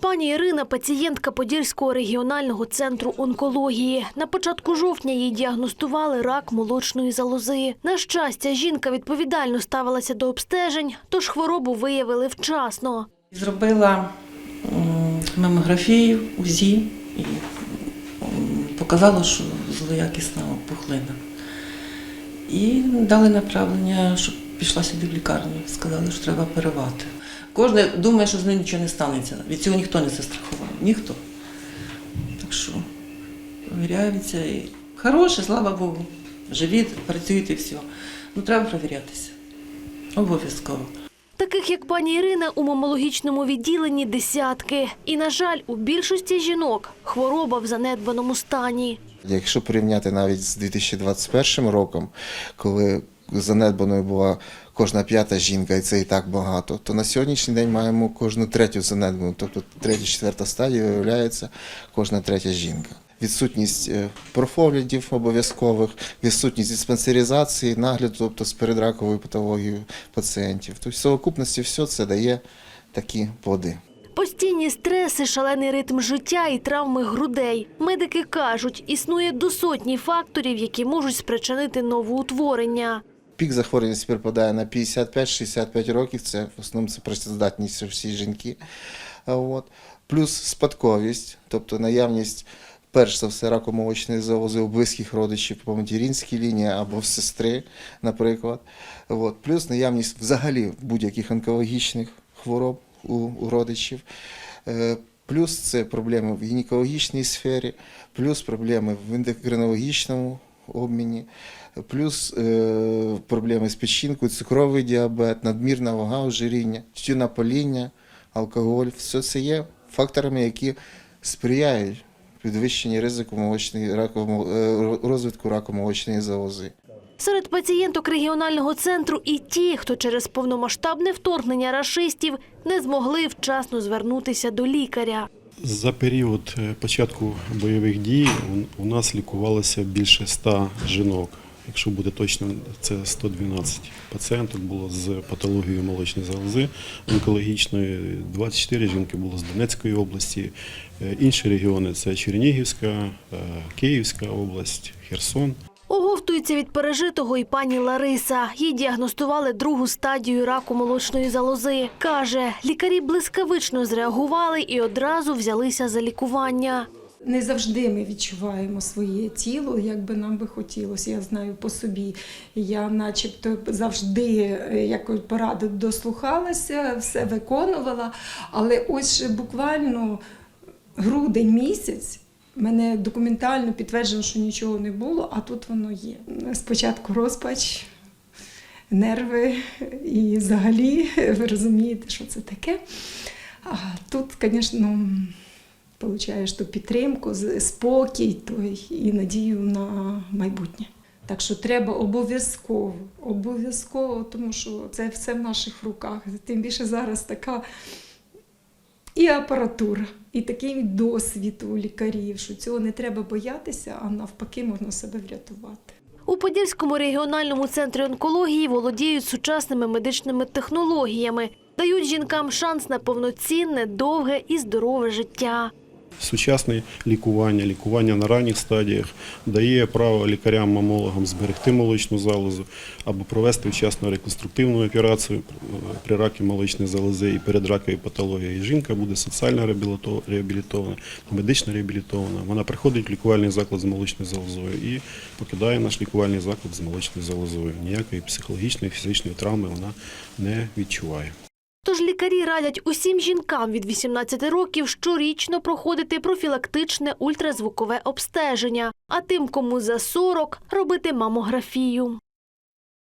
Пані Ірина – пацієнтка Подільського регіонального центру онкології. На початку жовтня їй діагностували рак молочної залози. На щастя, жінка відповідально ставилася до обстежень, тож хворобу виявили вчасно. Зробила м, мамографію, УЗІ і м, показало, що злоякісна пухлина. І дали направлення, щоб пішла сюди в лікарню. Сказали, що треба оперувати. Кожен думає, що з ним нічого не станеться. Від цього ніхто не застрахував. Ніхто. Так що виряється і хороше, слава Богу. Живіт, працюють і все. Ну треба перевірятися. Обов'язково. Таких, як пані Ірина, у мамологічному відділенні десятки. І, на жаль, у більшості жінок хвороба в занедбаному стані. Якщо порівняти навіть з 2021 роком, коли занедбаною була кожна п'ята жінка, і це і так багато, то на сьогоднішній день маємо кожну третю занедбану, тобто третя, четверта стадія виявляється кожна третя жінка. Відсутність е, профоглядів обов'язкових, відсутність диспансеризації, нагляду, тобто з передраковою патологією пацієнтів. Тобто в совокупності все це дає такі плоди. Постійні стреси, шалений ритм життя і травми грудей. Медики кажуть, існує до сотні факторів, які можуть спричинити новоутворення. Пік захворюваності припадає на 55-65 років, це в основному це працездатність всі жінки. От. Плюс спадковість, тобто наявність, перш за все, раку молочної залози у близьких родичів по материнській лінії або в сестри, наприклад. От. Плюс наявність взагалі будь-яких онкологічних хвороб у, у родичів. Е, Плюс це проблеми в гінекологічній сфері, плюс проблеми в ендокринологічному обміні, плюс е, проблеми з печінкою, цукровий діабет, надмірна вага, ожиріння, тютюнопаління, алкоголь. Все це є факторами, які сприяють підвищенню ризику молочної раку, е, розвитку раку молочної залози. Серед пацієнток регіонального центру і ті, хто через повномасштабне вторгнення рашистів не змогли вчасно звернутися до лікаря. За період е, початку бойових дій у- нас лікувалося більше 100 жінок. Якщо буде точно, це 112 пацієнток було з патологією молочної залози онкологічної. 24 жінки було з Донецької області. Е, Інші регіони це Чернігівська, е, Київська область, Херсон. Оговтується від пережитого і пані Лариса. Їй діагностували другу стадію раку молочної залози. Каже, лікарі блискавично зреагували і одразу взялися за лікування. Не завжди ми відчуваємо своє тіло, як би нам би хотілося. Я знаю по собі. Я, начебто, завжди е, якось поради дослухалася, все виконувала. Але ось буквально грудень місяць. Мене документально підтверджено, що нічого не було, а тут воно є. Спочатку розпач, нерви і взагалі ви розумієте, що це таке. А тут, звісно, получаєш ту підтримку, спокій той і надію на майбутнє. Так що треба обов'язково, обов'язково, тому що це все в наших руках. Тим більше зараз така і апаратура, і такий досвід у лікарів, що цього не треба боятися, а навпаки можна себе врятувати. У Подільському регіональному центрі онкології володіють сучасними медичними технологіями, дають жінкам шанс на повноцінне, довге і здорове життя. Сучасне лікування, лікування на ранніх стадіях дає право лікарям-мамологам зберегти молочну залозу або провести вчасну реконструктивну операцію е, при ракі молочної залози і передраковій патології. І жінка буде соціально реабілітована, медично реабілітована. Вона приходить в лікувальний заклад з молочною залозою і покидає наш лікувальний заклад з молочною залозою. Ніякої психологічної, фізичної травми вона не відчуває. Тож лікарі радять усім жінкам від 18 років щорічно проходити профілактичне ультразвукове обстеження, а тим, кому за 40 – робити мамографію.